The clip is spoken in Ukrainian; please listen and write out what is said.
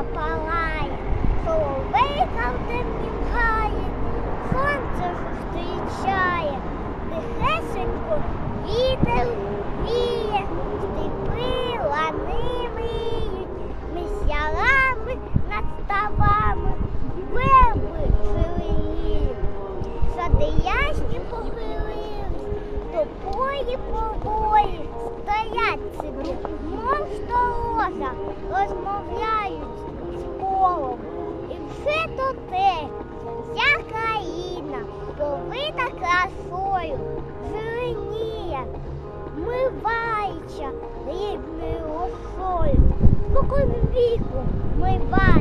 Палає, Соловейка в темні гає, сонце зустрічає, тихесенько вітер віє, степи лани миють, мисярами над ставами, верби шиленіють, садияшки похилились, топої побої стоять собі, мов сторожа розмовляють. Все то те, вся країна повита красою, зеленіє, миваюча рідною росою. Спокон віку миває.